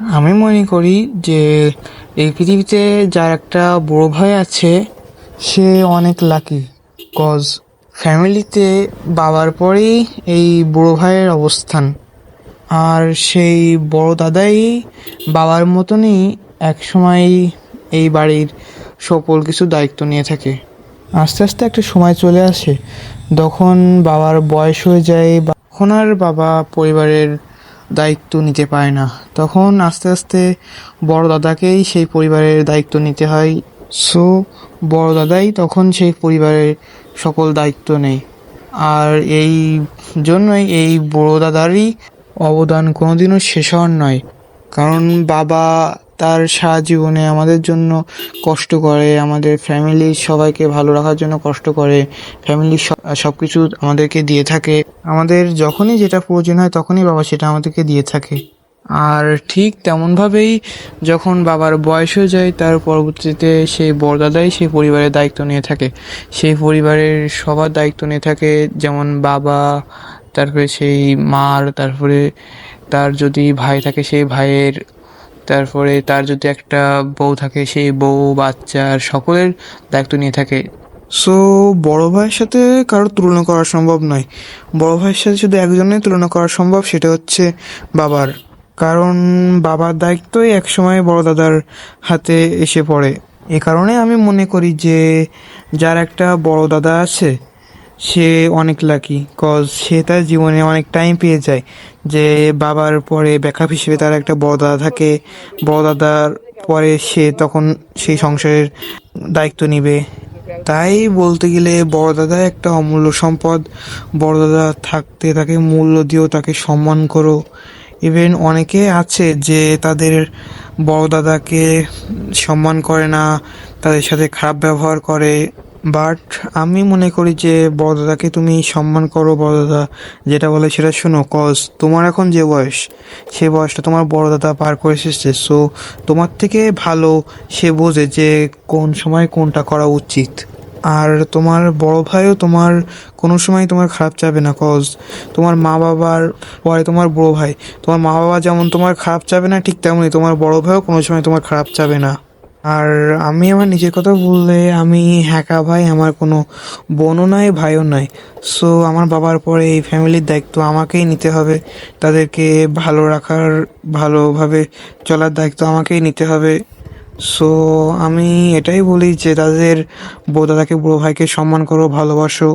আমি মনে করি যে এই পৃথিবীতে যার একটা বড় ভাই আছে, সে অনেক লাকি কজ ফ্যামিলিতে বাবার পরেই এই বড় ভাইয়ের অবস্থান। আর সেই বড় দাদাই বাবার মতনই একসময় এই বাড়ির সকল কিছু দায়িত্ব নিয়ে থাকে। আস্তে আস্তে একটা সময় চলে আসে যখন বাবার বয়স হয়ে যায় বা- তখন আর বাবা পরিবারের দায়িত্ব নিতে পারে না। তখন আস্তে আস্তে বড় দাদাকেই সেই পরিবারের দায়িত্ব নিতে হয়। সো, বড় দাদাই তখন সেই পরিবারের সকল দায়িত্ব নেয়। আর এই জন্যই এই বড় দাদারই অবদান কোনোদিনও শেষ হওয়ার নয়। কারণ বাবা তার সারা জীবনে আমাদের জন্য কষ্ট করে, আমাদের ফ্যামিলির সবাইকে ভালো রাখার জন্য কষ্ট করে ফ্যামিলির সব কিছু আমাদেরকে দিয়ে থাকে। আমাদের যখনই যেটা প্রয়োজন হয় তখনই বাবা সেটা আমাদেরকে দিয়ে থাকে। আর ঠিক তেমনভাবেই যখন বাবার বয়স হয়ে যায়, তার পরবর্তীতে সেই বড়দাদাই সেই পরিবারের দায়িত্ব নিয়ে থাকে। সেই পরিবারের সবার দায়িত্ব নিয়ে থাকে, যেমন বাবা, তারপরে সেই মার, তারপরে তার যদি ভাই থাকে, সেই ভাইয়ের তারপরে তার যদি একটা বউ থাকে, সেই বউ বাচ্চার সকলের দায়িত্ব নিয়ে থাকে। সো বড় ভাইয়ের সাথে কারোর তুলনা করা সম্ভব নয়। বড় ভাইয়ের সাথে শুধু একজনের তুলনা করা সম্ভব, সেটা হচ্ছে বাবার। কারণ বাবার দায়িত্বই একসময় বড় দাদার হাতে এসে পড়ে। এ কারণে আমি মনে করি যে, যার একটা বড় দাদা আছে সে অনেক লাকি কজ সে তার জীবনে অনেক টাইম পেয়ে যায়। যে বাবার পরে ব্যাকআপ হিসেবে তার একটা বড় দাদা থাকে, বড় দাদার পরে সে তখন সেই সংসারের দায়িত্ব নিবে। তাই বলতে গেলে বড় দাদা একটা অমূল্য সম্পদ, বড় দাদা থাকতে তাকে মূল্য দিও, তাকে সম্মান করো। ইভেন অনেকে আছে যে তাদের বড় দাদাকে সম্মান করে না, তাদের সাথে খারাপ ব্যবহার করে। বাট আমি মনে করি যে বড় দাদাকে তুমি সম্মান করো বড় দাদা যেটা বলে সেটা শোনো কজ তোমার এখন যে বয়স, সে বয়সটা তোমার বড় দাদা পার করে এসেছে। সো তোমার থেকে ভালো সে বোঝে যে কোন সময় কোনটা করা উচিত। আর তোমার বড় ভাইও তোমার কোনো সময় তোমার খারাপ চাবে না কজ তোমার মা বাবার, পরে তোমার বড় ভাই, তোমার মা বাবা যেমন তোমার খারাপ চাবে না, ঠিক তেমনই তোমার বড় ভাইও কোনো সময় তোমার খারাপ চাবে না। আর আমি আমার নিজের কথা বললে আমি হ্যাকা ভাই, আমার কোনো বোনও নাই, ভাইও নাই। সো আমার বাবার পরে এই ফ্যামিলির দায়িত্ব আমাকেই নিতে হবে। তাদেরকে ভালো রাখার, ভালোভাবে চলার দায়িত্ব আমাকেই নিতে হবে। সো আমি এটাই বলি যে, তাদের বড় দাদাকে, বড় ভাইকে সম্মান করো, ভালোবাসো।